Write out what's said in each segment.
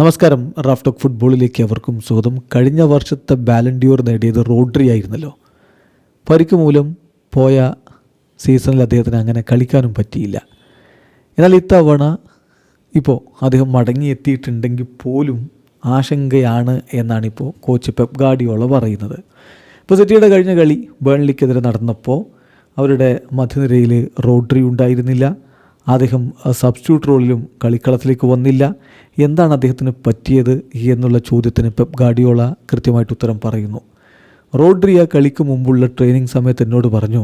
നമസ്കാരം. Raf talk ഫുട്ബോളിലേക്ക് അവർക്കും സ്വാഗതം. കഴിഞ്ഞ വർഷത്തെ ബാലൻഡ്യൂർ നേടിയത് റോഡ്രി ആയിരുന്നല്ലോ. പരിക്ക് മൂലം പോയ സീസണിൽ അദ്ദേഹത്തിന് അങ്ങനെ കളിക്കാനും പറ്റിയില്ല. എന്നാൽ ഇത്തവണ ഇപ്പോൾ അദ്ദേഹം മടങ്ങിയെത്തിയിട്ടുണ്ടെങ്കിൽ പോലും ആശങ്കയാണ് എന്നാണ് ഇപ്പോൾ കോച്ച് പെപ് ഗാഡിയോള പറയുന്നത്. ഇപ്പോൾ സിറ്റിയുടെ കഴിഞ്ഞ കളി ബേൺലിക്കെതിരെ നടന്നപ്പോൾ അവരുടെ മധ്യനിരയിൽ റോഡ്രി ഉണ്ടായിരുന്നില്ല. അദ്ദേഹം സബ്സ്റ്റിറ്റ്യൂട്ട് റോളിലും കളിക്കളത്തിലേക്ക് വന്നില്ല. എന്താണ് അദ്ദേഹത്തിന് പറ്റിയത് എന്നുള്ള ചോദ്യത്തിന് പെപ് ഗാഡിയോള കൃത്യമായിട്ട് ഉത്തരം പറയുന്നു. റോഡ്രിയ കളിക്ക് മുമ്പുള്ള ട്രെയിനിങ് സമയത്ത് എന്നോട് പറഞ്ഞു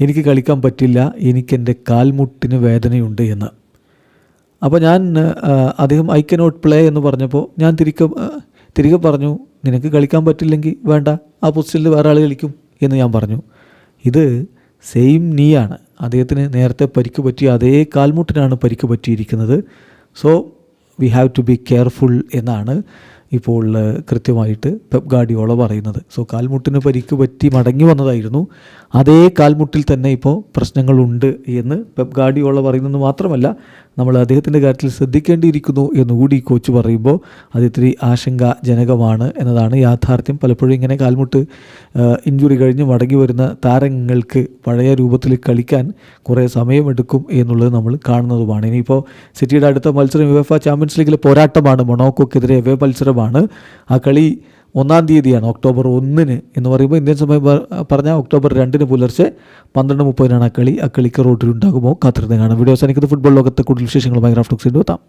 എനിക്ക് കളിക്കാൻ പറ്റില്ല എനിക്കെന്റെ കാൽമുട്ടിന് വേദനയുണ്ട് എന്ന്. അപ്പോൾ ഞാൻ അദ്ദേഹം ഐ കനോട്ട് പ്ലേ എന്ന് പറഞ്ഞപ്പോൾ ഞാൻ തിരികെ തിരികെ പറഞ്ഞു നിനക്ക് കളിക്കാൻ പറ്റില്ലെങ്കിൽ വേണ്ട ആ പൊസിഷനിൽ വേറെ ആൾ കളിക്കും എന്ന് ഞാൻ പറഞ്ഞു. ഇത് സെയിം നീയാണ്. അദ്ദേഹത്തിന് നേരത്തെ പരിക്ക് പറ്റിയ അതേ കാൽമുട്ടിനാണ് പരിക്ക് പറ്റിയിരിക്കുന്നത്. So we have to be careful എന്നാണ് ഇപ്പോൾ കൃത്യമായിട്ട് പെപ് ഗാഡിയോള പറയുന്നത്. സോ കാൽമുട്ടിന് പരിക്ക് പറ്റി മടങ്ങി വന്നതായിരുന്നു. അതേ കാൽമുട്ടിൽ തന്നെ ഇപ്പോൾ പ്രശ്നങ്ങളുണ്ട് എന്ന് പെപ് ഗാഡിയോള പറയുന്നത് മാത്രമല്ല നമ്മൾ അദ്ദേഹത്തിന്റെ കാര്യത്തിൽ ശ്രദ്ധിക്കേണ്ടിയിരിക്കുന്നു എന്നുകൂടി കോച്ച് പറയുമ്പോൾ അത് ഇത്തിരി ആശങ്കാജനകമാണ് എന്നതാണ് യാഥാർത്ഥ്യം. പലപ്പോഴും ഇങ്ങനെ കാൽമുട്ട് ഇഞ്ചുറി കഴിഞ്ഞ് മടങ്ങി വരുന്ന താരങ്ങൾക്ക് പഴയ രൂപത്തിൽ കളിക്കാൻ കുറേ സമയമെടുക്കും എന്നുള്ളത് നമ്മൾ കാണുന്നതുമാണ്. ഇനിയിപ്പോൾ സിറ്റിയുടെ അടുത്ത മത്സരം യുവഫ ചാമ്പ്യൻസ് ലീഗിലെ പോരാട്ടമാണ്. മൊണോക്കോക്കെതിരെ എവേ മത്സരമാണ് ആ കളി ഒന്നാം തീയതിയാണ് ഒക്ടോബർ ഒന്നിന് എന്ന് പറയുമ്പോൾ ഇന്ത്യൻ സമയം പറഞ്ഞാൽ ഒക്ടോബർ രണ്ടിന് പുലർച്ചെ പന്ത്രണ്ട് മുപ്പതിനാണ് ആ കളി. ആ കളിക്ക് റോഡിലുണ്ടാകുമോ കാത്തിരുന്ന് കാണാം. വീഡിയോ അവസാനിക്കുന്നത് ഫുട്ബോൾ ലോകത്തെ കൂടുതൽ വിശേഷങ്ങളുമായി ഗ്രാഫ്റ്റോക്സിന്റെ എത്താം